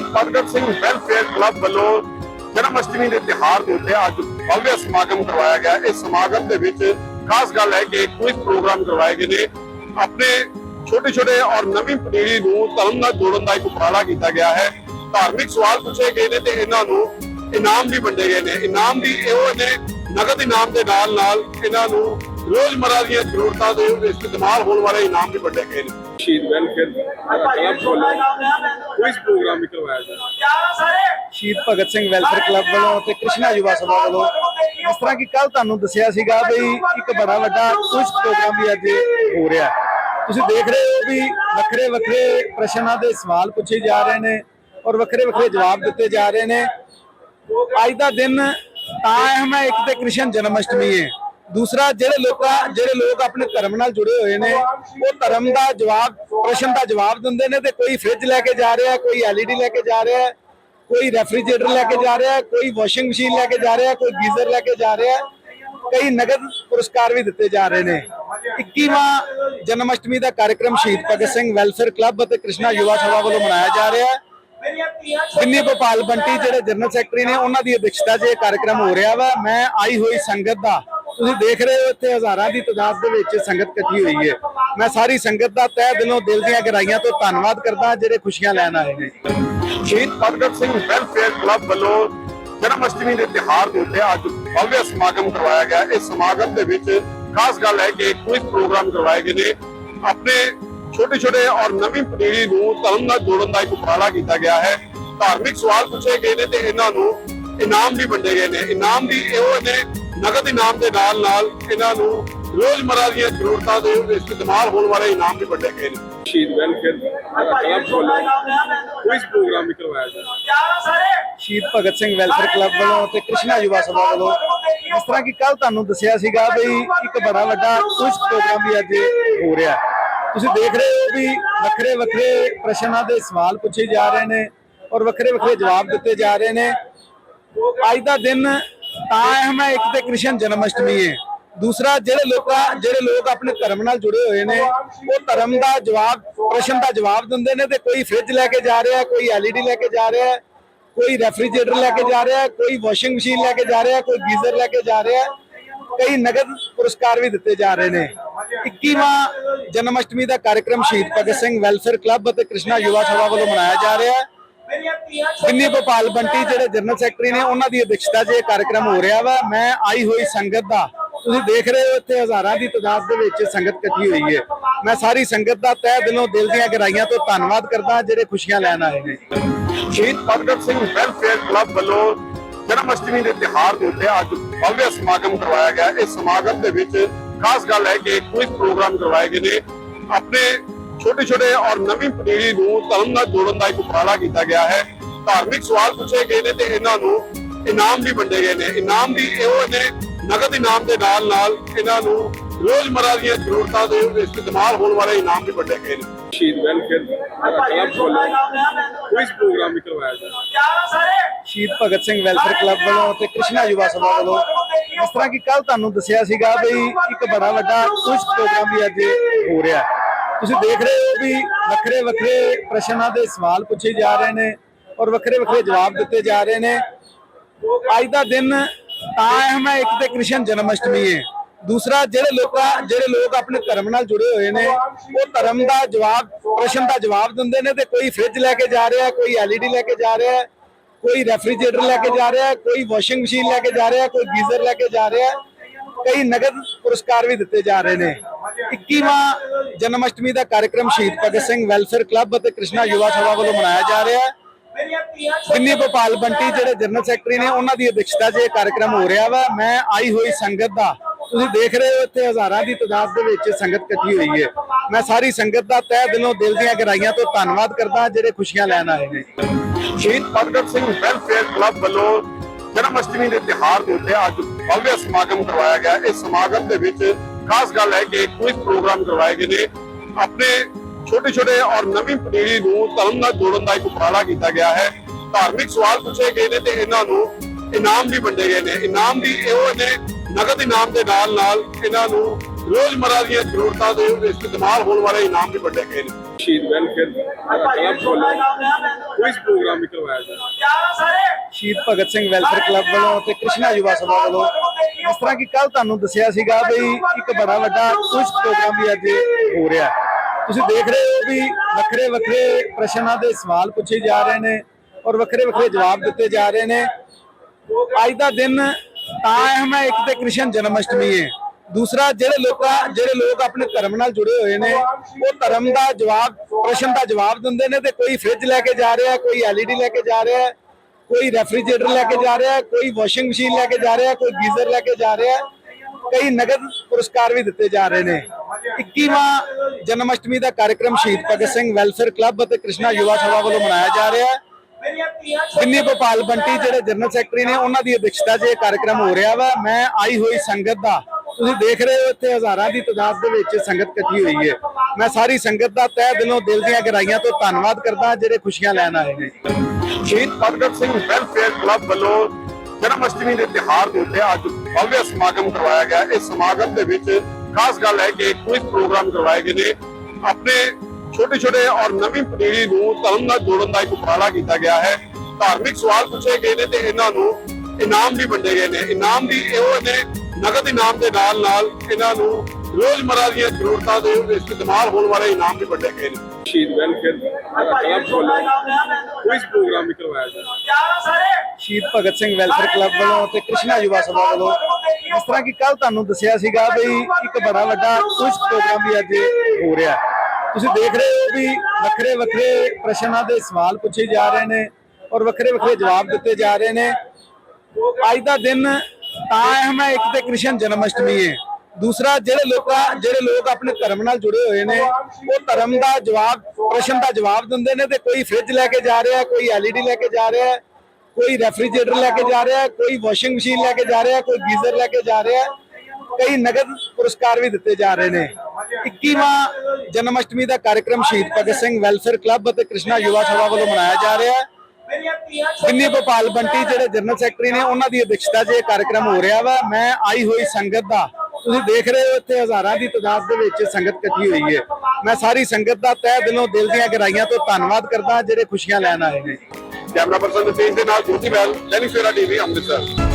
ਸ਼ਹੀਦ Bhagat Singh welfare club ਵੱਲੋਂ ਜਨਮ ਅਸ਼ਟਮੀ ਦੇ ਤਿਉਹਾਰ ਦੇ ਉੱਤੇ ਅੱਜ ਭਵਯ ਸਮਾਗਮ ਕਰਵਾਇਆ ਗਿਆ। ਇਸ ਸਮਾਗਮ ਦੇ ਵਿੱਚ ਖਾਸ ਗੱਲ ਹੈ ਕਿ ਕੁਝ ਪ੍ਰੋਗਰਾਮ ਕਰਵਾਏ ਗਏ ਨੇ। ਆਪਣੇ ਛੋਟੇ ਛੋਟੇ ਔਰ ਨਵੀਂ ਪੀੜ੍ਹੀ ਨੂੰ ਧਰਮ ਨਾਲ ਜੋੜਨ ਦਾ ਇੱਕ ਉਪਰਾਲਾ ਕੀਤਾ ਗਿਆ ਹੈ। ਧਾਰਮਿਕ ਸਵਾਲ ਪੁੱਛੇ ਗਏ ਨੇ ਤੇ ਇਹਨਾਂ ਨੂੰ ਇਨਾਮ ਵੀ ਵੰਡੇ ਗਏ ਨੇ। ਇਨਾਮ ਵੀ ਇਹੋ ਨੇ ਨਗਦ ਇਨਾਮ ਦੇ ਨਾਲ ਨਾਲ ਇਹਨਾਂ ਨੂੰ ਰੋਜ਼ਮਰਰਾ ਦੀਆਂ ਜ਼ਰੂਰਤਾਂ ਦੇ ਇਸਤੇਮਾਲ ਹੋਣ ਵਾਲੇ ਇਨਾਮ ਵੀ ਵੰਡੇ ਗਏ ਨੇ। ਸ਼ਹੀਦ ਵੈਲਫੇਅਰ ਕਲੱਬ ਵੱਲੋਂ ਕੁਇਜ਼ ਪ੍ਰੋਗਰਾਮ ਵੀ ਕਰਵਾਇਆ ਗਿਆ। ਸ਼ਹੀਦ ਭਗਤ ਸਿੰਘ ਵੈਲਫੇਅਰ ਕਲੱਬ ਵੱਲੋਂ ਤੇ ਕ੍ਰਿਸ਼ਨਾ ਯੁਵਾ ਸਭਾ ਵੱਲੋਂ। ਇਸ ਤਰ੍ਹਾਂ ਕਿ ਕੱਲ ਤੁਹਾਨੂੰ ਦੱਸਿਆ ਸੀਗਾ ਵੀ ਇੱਕ ਬੜਾ ਵੱਡਾ ਕੁਇਜ਼ ਪ੍ਰੋਗਰਾਮ ਵੀ ਅੱਜ ਹੋ ਰਿਹਾ। ਤੁਸੀਂ ਦੇਖ ਰਹੇ ਹੋ ਵੀ ਵੱਖਰੇ ਵੱਖਰੇ ਪ੍ਰਸ਼ਨਾਂ ਦੇ ਸਵਾਲ ਪੁੱਛੇ ਜਾ ਰਹੇ ਨੇ ਔਰ ਵੱਖਰੇ ਵੱਖਰੇ ਜਵਾਬ ਦਿੱਤੇ ਜਾ ਰਹੇ ਨੇ। ਅੱਜ ਦਾ ਦਿਨ ਤਾਂ ਅਹਿਮ ਹੈ, ਇੱਕ ਤੇ ਕ੍ਰਿਸ਼ਨ ਜਨਮ ਅਸ਼ਟਮੀ ਹੈ। ਦੂਸਰਾ, ਜਿਹੜੇ ਲੋਕਾਂ ਜਿਹੜੇ ਲੋਕ ਆਪਣੇ ਧਰਮ ਨਾਲ ਜੁੜੇ ਹੋਏ ਨੇ, ਉਹ ਧਰਮ ਦਾ ਜਵਾਬ, ਪ੍ਰਸ਼ਨ ਦਾ ਜਵਾਬ ਦਿੰਦੇ ਨੇ ਤੇ ਕੋਈ ਫ੍ਰਿਜ ਲੈ ਕੇ ਜਾ ਰਿਹਾ, ਕੋਈ ਐਲਈਡੀ ਲੈ ਕੇ ਜਾ ਰਿਹਾ, ਕੋਈ ਰੈਫਰੀਜਰੇਟਰ ਲੈ ਕੇ ਜਾ ਰਿਹਾ, ਕੋਈ ਵਾਸ਼ਿੰਗ ਮਸ਼ੀਨ ਲੈ ਕੇ ਜਾ ਰਿਹਾ, ਕੋਈ ਗੀਜ਼ਰ ਲੈ ਕੇ ਜਾ ਰਿਹਾ, ਕਈ ਨਗਦ ਪੁਰਸਕਾਰ ਵੀ ਦਿੱਤੇ ਜਾ ਰਹੇ ਨੇ। 21ਵਾਂ ਜਨਮ ਅਸ਼ਟਮੀ ਦਾ ਕਾਰਜਕ੍ਰਮ ਸ਼ਹੀਦ ਭਗਤ ਸਿੰਘ ਵੈਲਫੇਅਰ ਕਲੱਬ ਅਤੇ ਕ੍ਰਿਸ਼ਨਾ ਯੁਵਾ ਸਭਾ ਵੱਲੋਂ ਮਨਾਇਆ ਜਾ ਰਿਹਾ ਹੈ। ਗਿੰਨੀ ਗੋਪਾਲ ਬੰਟੀ, ਜਿਹੜੇ ਜਨਰਲ ਸੈਕਟਰੀ ਨੇ, ਉਹਨਾਂ ਦੀ ਅਧਿਕਸ਼ਤਾ 'ਚ ਇਹ ਕਾਰਜਕ੍ਰਮ ਹੋ ਰਿਹਾ ਵਾ। ਮੈਂ ਆਈ ਹੋਈ ਸੰਗਤ ਦਾ ਤੁਸੀਂ ਦੇਖ ਰਹੇ ਹੋ ਇੱਥੇ ਹਜ਼ਾਰਾਂ ਦੀ ਤਾਦਾਦ ਦੇ ਵਿੱਚ ਸੰਗਤ ਇਕੱਠੀ ਹੋਈ ਹੈ। ਮੈਂ ਸਾਰੀ ਸੰਗਤ ਦਾ ਤਹਿ ਦਿਲੋਂ ਦਿਲ ਦੀਆਂ ਗਹਿਰਾਈਆਂ ਤੋਂ ਧੰਨਵਾਦ ਕਰਦਾ ਜਿਹੜੇ ਖੁਸ਼ੀਆਂ ਲੈਣ ਆਏ ਨੇ। ਸ਼ਹੀਦ ਭਗਤ ਸਿੰਘ ਵੈਲਫੇਅਰ ਕਲੱਬ ਵੱਲੋਂ ਜਨਮ ਅਸ਼ਟਮੀ ਦੇ ਤਿਉਹਾਰ ਦੇ ਉੱਤੇ ਅੱਜ ਭਵਯ ਸਮਾਗਮ ਕਰਵਾਇਆ ਗਿਆ। ਇਸ ਸਮਾਗਮ ਦੇ ਵਿੱਚ ਖਾਸ ਗੱਲ ਹੈ ਕਿ ਕੁਝ ਪ੍ਰੋਗਰਾਮ ਕਰਵਾਏ ਗਏ ਨੇ। ਆਪਣੇ ਛੋਟੇ ਛੋਟੇ ਔਰ ਨਵੀਂ ਪੀੜ੍ਹੀ ਨੂੰ ਧਰਮ ਨਾਲ ਜੋੜਨ ਦਾ ਇੱਕ ਉਪਰਾਲਾ ਕੀਤਾ ਗਿਆ ਹੈ। ਧਾਰਮਿਕ ਸਵਾਲ ਪੁੱਛੇ ਗਏ ਨੇ ਤੇ ਇਹਨਾਂ ਨੂੰ ਇਨਾਮ ਵੀ ਵੰਡੇ ਗਏ ਨੇ। ਇਨਾਮ ਵੀ ਇਹੋ ਨੇ ਨਗਦ ਇਨਾਮ ਦੇ ਨਾਲ ਨਾਲ ਇਹਨਾਂ ਨੂੰ ਰੋਜ਼ਮਰਰਾ ਦੀਆਂ ਜ਼ਰੂਰਤਾਂ ਦੇ ਇਸਤੇਮਾਲ ਹੋਣ ਵਾਲੇ ਇਨਾਮ ਵੀ ਵੰਡੇ ਗਏ ਨੇ। ਸ਼ਹੀਦ ਵੈਲਫੇਅਰ ਕਲੱਬ ਵੱਲੋਂ ਕੁਇਜ਼ ਪ੍ਰੋਗਰਾਮ ਵੀ ਕਰਵਾਇਆ ਗਿਆ ਸ਼ਹੀਦ ਭਗਤ ਸਿੰਘ ਵੈਲਫੇਅਰ ਕਲੱਬ ਵੱਲੋਂ ਤੇ ਕ੍ਰਿਸ਼ਨਾ ਯੁਵਾ ਸਭਾ ਵੱਲੋਂ। ਇਸ ਤਰ੍ਹਾਂ ਕਿ ਕੱਲ ਤੁਹਾਨੂੰ ਦੱਸਿਆ ਸੀਗਾ ਵੀ ਇੱਕ ਬੜਾ ਵੱਡਾ ਕੁਇਜ਼ ਪ੍ਰੋਗਰਾਮ ਵੀ ਅੱਜ ਹੋ ਰਿਹਾ। ਹੈ। ਤੁਸੀਂ ਦੇਖ ਰਹੇ ਹੋ ਵੀ ਵੱਖਰੇ ਵੱਖਰੇ ਪ੍ਰਸ਼ਨਾਂ ਦੇ ਸਵਾਲ ਪੁੱਛੇ ਜਾ ਰਹੇ ਨੇ ਔਰ ਵੱਖਰੇ ਵੱਖਰੇ ਜਵਾਬ ਦਿੱਤੇ ਜਾ ਰਹੇ ਨੇ। ਅੱਜ ਦਾ ਦਿਨ ਤਾਂ ਅਹਿਮ ਇੱਕ ਤੇ ਕ੍ਰਿਸ਼ਨ ਜਨਮ ਅਸ਼ਟਮੀ ਹੈ। ਦੂਸਰਾ, ਜਿਹੜੇ ਲੋਕਾਂ ਜਿਹੜੇ ਲੋਕ ਆਪਣੇ ਧਰਮ ਨਾਲ ਜੁੜੇ ਹੋਏ ਨੇ, ਉਹ ਧਰਮ ਦਾ ਜਵਾਬ, ਪ੍ਰਸ਼ਨ ਦਾ ਜਵਾਬ ਦਿੰਦੇ ਨੇ ਤੇ ਕੋਈ ਫ੍ਰਿਜ ਲੈ ਕੇ ਜਾ ਰਿਹਾ ਹੈ, ਕੋਈ ਐਲਈਡੀ ਲੈ ਕੇ ਜਾ ਰਿਹਾ ਕੋਈ ਰੈਫਰੀਜਰੇਟਰ ਲੈ ਕੇ ਜਾ ਰਿਹਾ ਕੋਈ ਵਾਸ਼ਿੰਗ ਮਸ਼ੀਨ ਲੈ ਕੇ ਜਾ ਰਿਹਾ ਕੋਈ ਗੀਜ਼ਰ ਲੈ ਕੇ ਜਾ ਰਿਹਾ ਕਈ ਨਗਦ ਪੁਰਸਕਾਰ ਵੀ ਦਿੱਤੇ ਜਾ ਰਹੇ ਨੇ। 21ਵਾਂ ਜਨਮ ਅਸ਼ਟਮੀ ਦਾ ਕਾਰਜਕ੍ਰਮ ਸ਼ਹੀਦ ਭਗਤ ਸਿੰਘ ਵੈਲਫੇਅਰ ਕਲੱਬ ਅਤੇ ਕ੍ਰਿਸ਼ਨਾ ਯੁਵਾ ਸਭਾ ਵੱਲੋਂ ਮਨਾਇਆ ਜਾ ਰਿਹਾ ਹੈ। ਗਿੰਨੀ ਗੋਪਾਲ ਬੰਟੀ ਜਿਹੜੇ ਜਨਰਲ ਸੈਕਟਰੀ ਨੇ, ਉਹਨਾਂ ਦੀ ਅਧਿਕਸ਼ਤਾ 'ਚ ਇਹ ਕਾਰਜਕ੍ਰਮ ਹੋ ਰਿਹਾ ਵਾ, ਮੈਂ ਆਈ ਹੋਈ ਸੰਗਤ ਦਾ, ਤੁਸੀਂ ਦੇਖ ਰਹੇ ਹੋ ਇੱਥੇ ਹਜ਼ਾਰਾਂ ਦੀ ਤਾਦਾਦ ਦੇ ਵਿੱਚ ਸੰਗਤ ਇਕੱਠੀ ਹੋਈ ਹੈ। ਮੈਂ ਸਾਰੀ ਸੰਗਤ ਦਾ ਤਹਿ ਦਿਲੋਂ ਦਿਲ ਦੀਆਂ ਗਹਿਰਾਈਆਂ ਤੋਂ ਧੰਨਵਾਦ ਕਰਦਾ, ਜਿਹੜੇ ਖੁਸ਼ੀਆਂ ਲੈਣ ਆਏ ਨੇ। ਸ਼ਹੀਦ ਭਗਤ ਸਿੰਘ ਵੈਲਫੇਅਰ ਕਲੱਬ ਵੱਲੋਂ ਜਨਮ ਅਸ਼ਟਮੀ ਦੇ ਤਿਉਹਾਰ ਦੇ ਉੱਤੇ ਅੱਜ ਭਵਯ ਸਮਾਗਮ ਕਰਵਾਇਆ ਗਿਆ। ਇਸ ਸਮਾਗਮ ਦੇ ਵਿੱਚ ਖਾਸ ਗੱਲ ਹੈ ਕਿ ਕੁਝ ਪ੍ਰੋਗਰਾਮ ਕਰਵਾਏ ਗਏ ਨੇ। ਆਪਣੇ ਛੋਟੇ ਛੋਟੇ ਔਰ ਨਵੀਂ ਪੀੜ੍ਹੀ ਨੂੰ ਧਰਮ ਨਾਲ ਜੋੜਨ ਦਾ ਇੱਕ ਉਪਰਾਲਾ ਕੀਤਾ ਗਿਆ ਹੈ। ਧਾਰਮਿਕ ਸਵਾਲ ਪੁੱਛੇ ਗਏ ਨੇ ਤੇ ਇਹਨਾਂ ਨੂੰ ਇਨਾਮ ਵੀ ਵੰਡੇ ਗਏ ਨੇ। ਇਨਾਮ ਵੀ ਇਹੋ ਨੇ ਨਗਦ ਇਨਾਮ ਦੇ ਨਾਲ ਨਾਲ ਇਹਨਾਂ ਨੂੰ ਰੋਜ਼ਮਰਰਾ ਦੀਆਂ ਜ਼ਰੂਰਤਾਂ ਦੇ ਇਸਤੇਮਾਲ ਹੋਣ ਵਾਲੇ ਇਨਾਮ ਵੀ ਵੰਡੇ ਗਏ ਨੇ। ਸ਼ਹੀਦ ਵੈਲਫੇਅਰ ਕਲੱਬ ਵੱਲੋਂ ਕੁਇਜ਼ ਪ੍ਰੋਗਰਾਮ ਵੀ ਕਰਵਾਇਆ ਗਿਆ। ਸ਼ਹੀਦ ਭਗਤ ਸਿੰਘ ਵੈਲਫੇਅਰ ਕਲੱਬ ਵੱਲੋਂ ਤੇ ਕ੍ਰਿਸ਼ਨਾ ਯੁਵਾ ਸਭਾ ਵੱਲੋਂ। ਇਸ ਤਰ੍ਹਾਂ ਕਿ ਕੱਲ ਤੁਹਾਨੂੰ ਦੱਸਿਆ ਸੀਗਾ ਵੀ ਇੱਕ ਬੜਾ ਵੱਡਾ ਕੁਇਜ਼ ਪ੍ਰੋਗਰਾਮ ਵੀ ਅੱਜ ਹੋ ਰਿਹਾ। ਹੈ। ਤੁਸੀਂ ਦੇਖ ਰਹੇ ਹੋ ਵੀ ਵੱਖਰੇ ਵੱਖਰੇ ਪ੍ਰਸ਼ਨਾਂ ਦੇ ਸਵਾਲ ਪੁੱਛੇ ਜਾ ਰਹੇ ਨੇ ਔਰ ਵੱਖਰੇ ਵੱਖਰੇ ਜਵਾਬ ਦਿੱਤੇ ਜਾ ਰਹੇ ਨੇ। ਅੱਜ ਦਾ ਦਿਨ ਤਾਂ ਅਹਿਮ ਹੈ, ਇੱਕ ਤੇ ਕ੍ਰਿਸ਼ਨ ਜਨਮ ਅਸ਼ਟਮੀ ਹੈ। ਦੂਸਰਾ, ਜਿਹੜੇ ਲੋਕਾਂ, ਜਿਹੜੇ ਲੋਕ ਆਪਣੇ ਧਰਮ ਨਾਲ ਜੁੜੇ ਹੋਏ ਨੇ, ਉਹ ਧਰਮ ਦਾ ਜਵਾਬ, ਪ੍ਰਸ਼ਨ ਦਾ ਜਵਾਬ ਦਿੰਦੇ ਨੇ ਤੇ ਕੋਈ ਫ੍ਰਿਜ ਲੈ ਕੇ ਜਾ ਰਿਹਾ ਹੈ ਕੋਈ ਐਲਈਡੀ ਲੈ ਕੇ ਜਾ ਰਿਹਾ, ਕੋਈ ਰੈਫਰੀਜਰੇਟਰ ਲੈ ਕੇ ਜਾ ਰਿਹਾ, ਕੋਈ ਵਾਸ਼ਿੰਗ ਮਸ਼ੀਨ ਲੈ ਕੇ ਜਾ ਰਿਹਾ, ਕੋਈ ਗੀਜ਼ਰ ਲੈ ਕੇ ਜਾ ਰਿਹਾ। ਕਈ ਨਗਦ ਪੁਰਸਕਾਰ ਵੀ ਦਿੱਤੇ ਜਾ ਰਹੇ ਨੇ। 21ਵਾਂ ਜਨਮ ਅਸ਼ਟਮੀ ਦਾ ਕਾਰਜਕ੍ਰਮ ਸ਼ਹੀਦ ਭਗਤ ਸਿੰਘ ਵੈਲਫੇਅਰ ਕਲੱਬ ਅਤੇ ਕ੍ਰਿਸ਼ਨਾ ਯੁਵਾ ਸਭਾ ਵੱਲੋਂ ਮਨਾਇਆ ਜਾ ਰਿਹਾ ਹੈ। ਗਿੰਨੀ ਗੋਪਾਲ ਬੰਟੀ ਜਿਹੜੇ ਜਨਰਲ ਸੈਕਟਰੀ ਨੇ, ਉਹਨਾਂ ਦੀ ਅਧਿਕਸ਼ਤਾ 'ਚ ਇਹ ਕਾਰਜਕ੍ਰਮ ਹੋ ਰਿਹਾ ਵਾ, ਮੈਂ ਆਈ ਹੋਈ ਸੰਗਤ ਦਾ, ਤੁਸੀਂ ਦੇਖ ਰਹੇ ਹੋ ਇੱਥੇ ਹਜ਼ਾਰਾਂ ਦੀ ਤਾਦਾਦ ਦੇ ਵਿੱਚ ਸੰਗਤ ਇਕੱਠੀ ਹੋਈ ਹੈ। ਮੈਂ ਸਾਰੀ ਸੰਗਤ ਦਾ ਤਹਿ ਦਿਲੋਂ ਦਿਲ ਦੀਆਂ ਗਹਿਰਾਈਆਂ ਤੋਂ ਧੰਨਵਾਦ ਕਰਦਾ, ਜਿਹੜੇ ਖੁਸ਼ੀਆਂ ਲੈਣ ਆਏ ਨੇ। ਸ਼ਹੀਦ ਭਗਤ ਸਿੰਘ ਵੈਲਫੇਅਰ ਕਲੱਬ ਵੱਲੋਂ ਜਨਮ ਅਸ਼ਟਮੀ ਦੇ ਤਿਉਹਾਰ ਦੇ ਉੱਤੇ ਅੱਜ ਭਵਯ ਸਮਾਗਮ ਕਰਵਾਇਆ ਗਿਆ। ਇਸ ਸਮਾਗਮ ਦੇ ਵਿੱਚ ਖਾਸ ਗੱਲ ਹੈ ਕਿ ਕੁਝ ਪ੍ਰੋਗਰਾਮ ਕਰਵਾਏ ਗਏ ਨੇ। ਆਪਣੇ ਛੋਟੇ ਛੋਟੇ ਔਰ ਨਵੀਂ ਪੀੜ੍ਹੀ ਨੂੰ ਧਰਮ ਨਾਲ ਜੋੜਨ ਦਾ ਇੱਕ ਉਪਰਾਲਾ ਕੀਤਾ ਗਿਆ ਹੈ। ਧਾਰਮਿਕ ਸਵਾਲ ਪੁੱਛੇ ਗਏ ਨੇ ਤੇ ਇਹਨਾਂ ਨੂੰ ਇਨਾਮ ਵੀ ਵੰਡੇ ਗਏ ਨੇ। ਇਨਾਮ ਵੀ ਇਹੋ ਨੇ ਨਗਦ ਇਨਾਮ ਦੇ ਨਾਲ ਨਾਲ ਇਹਨਾਂ ਨੂੰ ਰੋਜ਼ਮਰਰਾ ਦੀਆਂ ਜ਼ਰੂਰਤਾਂ ਦੇ ਇਸਤੇਮਾਲ ਹੋਣ ਵਾਲੇ ਇਨਾਮ ਵੀ ਵੰਡੇ ਗਏ ਨੇ। ਸ਼ਹੀਦ ਵੈਲਫੇਅਰ ਕਲੱਬ ਵੱਲੋਂ ਕੁਇਜ਼ ਪ੍ਰੋਗਰਾਮ ਵੀ ਕਰਵਾਇਆ ਗਿਆ? ਸ਼ਹੀਦ ਭਗਤ ਸਿੰਘ ਵੈਲਫੇਅਰ ਕਲੱਬ ਵੱਲੋਂ ਤੇ ਕ੍ਰਿਸ਼ਨਾ ਯੁਵਾ ਸਭਾ ਵੱਲੋਂ ਜਿਸ ਤਰ੍ਹਾਂ ਕਿ ਕੱਲ ਤੁਹਾਨੂੰ ਦੱਸਿਆ ਸੀਗਾ ਵੀ ਇੱਕ ਬੜਾ ਵੱਡਾ ਕੁਇਜ਼ ਪ੍ਰੋਗਰਾਮ ਵੀ ਅੱਜ ਹੋ ਰਿਹਾ ਤੁਸੀਂ ਦੇਖ ਰਹੇ ਹੋ ਵੀ ਵੱਖਰੇ ਵੱਖਰੇ ਪ੍ਰਸ਼ਨਾਂ ਦੇ ਸਵਾਲ ਪੁੱਛੇ ਜਾ ਰਹੇ ਨੇ ਔਰ ਵੱਖਰੇ ਵੱਖਰੇ ਜਵਾਬ ਦਿੱਤੇ ਜਾ ਰਹੇ ਨੇ। ਅੱਜ ਦਾ ਦਿਨ ਤਾਂ ਅਹਿਮ ਹੈ, ਇੱਕ ਤੇ ਕ੍ਰਿਸ਼ਨ ਜਨਮ ਅਸ਼ਟਮੀ ਹੈ। ਦੂਸਰਾ, ਜਿਹੜੇ ਲੋਕਾਂ, ਜਿਹੜੇ ਲੋਕ ਆਪਣੇ ਧਰਮ ਨਾਲ ਜੁੜੇ ਹੋਏ ਨੇ, ਉਹ ਧਰਮ ਦਾ ਜਵਾਬ, ਪ੍ਰਸ਼ਨ ਦਾ ਜਵਾਬ ਦਿੰਦੇ ਨੇ ਤੇ ਕੋਈ ਫ੍ਰਿਜ ਲੈ ਕੇ ਜਾ ਰਿਹਾ ਹੈ ਕੋਈ ਐਲਈਡੀ ਲੈ ਕੇ ਜਾ ਰਿਹਾ ਕੋਈ ਰੈਫਰੀਜਰੇਟਰ ਲੈ ਕੇ ਜਾ ਰਿਹਾ ਹੈ ਕੋਈ ਵਾਸ਼ਿੰਗ ਮਸ਼ੀਨ ਲੈ ਕੇ ਜਾ ਰਿਹਾ ਹੈ ਕੋਈ ਗੀਜ਼ਰ ਲੈ ਕੇ ਜਾ ਰਿਹਾ ਹੈ ਕਈ ਨਗਦ ਪੁਰਸਕਾਰ ਵੀ ਦਿੱਤੇ ਜਾ ਰਹੇ ਨੇ। 21ਵਾਂ ਜਨਮ ਅਸ਼ਟਮੀ ਦਾ ਕਾਰਜਕ੍ਰਮ ਸ਼ਹੀਦ ਭਗਤ ਸਿੰਘ ਵੈਲਫੇਅਰ ਕਲੱਬ ਅਤੇ ਕ੍ਰਿਸ਼ਨਾ ਯੁਵਾ ਸਭਾ ਵੱਲੋਂ ਮਨਾਇਆ ਜਾ ਰਿਹਾ ਹੈ। ਗਿੰਨੀ ਗੋਪਾਲ ਬੰਟੀ, ਜਿਹੜੇ ਜਨਰਲ ਸੈਕਟਰੀ ਨੇ, ਉਹਨਾਂ ਦੀ ਅਧਿਕਸ਼ਤਾ 'ਚ ਇਹ ਕਾਰਜਕ੍ਰਮ ਹੋ ਰਿਹਾ ਵਾ। ਮੈਂ ਆਈ ਹੋਈ ਸੰਗਤ ਦਾ ਤੁਸੀਂ ਦੇਖ ਰਹੇ ਹੋ ਇੱਥੇ ਹਜ਼ਾਰਾਂ ਦੀ ਤਾਦਾਦ ਦੇ ਵਿੱਚ ਸੰਗਤ ਇਕੱਠੀ ਹੋਈ ਹੈ। ਮੈਂ ਸਾਰੀ ਸੰਗਤ ਦਾ ਤਹਿ ਦਿਲੋਂ ਦਿਲ ਦੀਆਂ ਗਹਿਰਾਈਆਂ ਤੋਂ ਧੰਨਵਾਦ ਕਰਦਾ ਜਿਹੜੇ ਖੁਸ਼ੀਆਂ ਲੈਣ ਆਏ ਨੇ। ਸ਼ਹੀਦ ਭਗਤ ਸਿੰਘ ਵੈਲਫੇਅਰ ਕਲੱਬ ਵੱਲੋਂ ਜਨਮ ਅਸ਼ਟਮੀ ਦੇ ਤਿਉਹਾਰ ਦੇ ਉੱਤੇ ਅੱਜ ਭਵਯ ਸਮਾਗਮ ਕਰਵਾਇਆ ਗਿਆ। ਇਸ ਸਮਾਗਮ ਦੇ ਵਿੱਚ ਖਾਸ ਗੱਲ ਹੈ ਕਿ ਕੁਇਜ਼ ਪ੍ਰੋਗਰਾਮ ਕਰਵਾਏ ਗਏ ਨੇ। ਆਪਣੇ ਛੋਟੇ ਛੋਟੇ ਔਰ ਨਵੀਂ ਪੀੜ੍ਹੀ ਨੂੰ ਧਰਮ ਨਾਲ ਜੋੜਨ ਦਾ ਇੱਕ ਉਪਰਾਲਾ ਕੀਤਾ ਗਿਆ ਹੈ। ਧਾਰਮਿਕ ਸਵਾਲ ਪੁੱਛੇ ਗਏ ਨੇ ਤੇ ਇਹਨਾਂ ਨੂੰ ਇਨਾਮ ਵੀ ਵੰਡੇ ਗਏ ਨੇ। ਇਨਾਮ ਵੀ ਇਹੋ ਨੇ ਨਗਦ ਇਨਾਮ ਦੇ ਨਾਲ ਨਾਲ ਇਹਨਾਂ ਨੂੰ ਰੋਜ਼ਮਰਾ ਦੀਆਂ ਜ਼ਰੂਰਤਾਂ ਦੇ ਇਸਤੇਮਾਲ ਹੋਣ ਵਾਲੇ ਇਨਾਮ ਵੀ ਵੰਡੇ ਗਏ ਨੇ। ਸ਼ਹੀਦ ਵੈਲਫੇਅਰ ਕਲੱਬ ਵੱਲੋਂ ਕੁਇਜ਼ ਪ੍ਰੋਗਰਾਮ ਵੀ ਕਰਵਾਇਆ ਗਿਆ। ਸ਼ਹੀਦ ਭਗਤ ਸਿੰਘ ਵੈਲਫੇਅਰ ਕਲੱਬ ਵੱਲੋਂ ਤੇ ਕ੍ਰਿਸ਼ਨਾ ਯੁਵਾ ਸਭਾ ਵੱਲੋਂ। ਜਿਸ ਤਰ੍ਹਾਂ ਕਿ ਕੱਲ ਤੁਹਾਨੂੰ ਦੱਸਿਆ ਸੀਗਾ ਵੀ ਇੱਕ ਬੜਾ ਵੱਡਾ ਕੁਇਜ਼ ਪ੍ਰੋਗਰਾਮ ਵੀ ਅੱਜ ਹੋ ਰਿਹਾ। ਹੈ। ਤੁਸੀਂ ਦੇਖ ਰਹੇ ਹੋ ਵੀ ਵੱਖਰੇ ਵੱਖਰੇ ਪ੍ਰਸ਼ਨਾਂ ਦੇ ਸਵਾਲ ਪੁੱਛੇ ਜਾ ਰਹੇ ਨੇ ਔਰ ਵੱਖਰੇ ਵੱਖਰੇ ਜਵਾਬ ਦਿੱਤੇ ਜਾ ਰਹੇ ਨੇ। ਅੱਜ ਦਾ ਦਿਨ ਤਾਂ ਅਹਿਮ ਇੱਕ ਤੇ ਕ੍ਰਿਸ਼ਨ ਜਨਮ ਅਸ਼ਟਮੀ ਹੈ। ਦੂਸਰਾ, ਜਿਹੜੇ ਲੋਕਾਂ ਜਿਹੜੇ ਲੋਕ ਆਪਣੇ ਧਰਮ ਨਾਲ ਜੁੜੇ ਹੋਏ ਨੇ, ਉਹ ਧਰਮ ਦਾ ਜਵਾਬ, ਪ੍ਰਸ਼ਨ ਦਾ ਜਵਾਬ ਦਿੰਦੇ ਨੇ ਤੇ ਕੋਈ ਫ੍ਰਿਜ ਲੈ ਕੇ ਜਾ ਰਿਹਾ ਹੈ, ਕੋਈ ਐਲਈਡੀ ਲੈ ਕੇ ਜਾ ਰਿਹਾ ਕੋਈ ਰੈਫਰੀਜਰੇਟਰ ਲੈ ਕੇ ਜਾ ਰਿਹਾ ਕੋਈ ਵਾਸ਼ਿੰਗ ਮਸ਼ੀਨ ਲੈ ਕੇ ਜਾ ਰਿਹਾ ਕੋਈ ਗੀਜ਼ਰ ਲੈ ਕੇ ਜਾ ਰਿਹਾ ਕਈ ਨਗਦ ਪੁਰਸਕਾਰ ਵੀ ਦਿੱਤੇ ਜਾ ਰਹੇ ਨੇ। 21ਵਾਂ ਜਨਮ ਅਸ਼ਟਮੀ ਦਾ ਕਾਰਜਕ੍ਰਮ ਸ਼ਹੀਦ ਭਗਤ ਸਿੰਘ ਵੈਲਫੇਅਰ ਕਲੱਬ ਅਤੇ ਕ੍ਰਿਸ਼ਨਾ ਯੁਵਾ ਸਭਾ ਵੱਲੋਂ ਮਨਾਇਆ ਜਾ ਰਿਹਾ ਹੈ। ਗਿੰਨੀ ਗੋਪਾਲ ਬੰਟੀ ਜਿਹੜੇ ਜਨਰਲ ਸੈਕਟਰੀ ਨੇ, ਉਹਨਾਂ ਦੀ ਅਧਿਕਸ਼ਤਾ 'ਚ ਇਹ ਕਾਰਜਕ੍ਰਮ ਹੋ ਰਿਹਾ ਵਾ, ਮੈਂ ਆਈ ਹੋਈ ਸੰਗਤ ਦਾ, ਤੁਸੀਂ ਦੇਖ ਰਹੇ ਹੋ ਇੱਥੇ ਹਜ਼ਾਰਾਂ ਦੀ ਤਾਦਾਦ ਦੇ ਵਿੱਚ ਸੰਗਤ ਇਕੱਠੀ ਹੋਈ ਹੈ। ਮੈਂ ਸਾਰੀ ਸੰਗਤ ਦਾ ਤਹਿ ਦਿਲੋਂ ਦਿਲ ਦੀਆਂ ਗਹਿਰਾਈਆਂ ਤੋਂ ਧੰਨਵਾਦ ਕਰਦਾ, ਜਿਹੜੇ ਖੁਸ਼ੀਆਂ ਲੈਣ ਆਏ ਨੇ। ਕੈਮਰਾ ਪਰਸਨ ਨਸੀਬ ਦੇ ਨਾਲ ਜੋਤੀ ਬੈਲ ਦੈਨਿਕ ਸਵੇਰਾ ਟੀਵੀ, ਅੰਮ੍ਰਿਤਸਰ।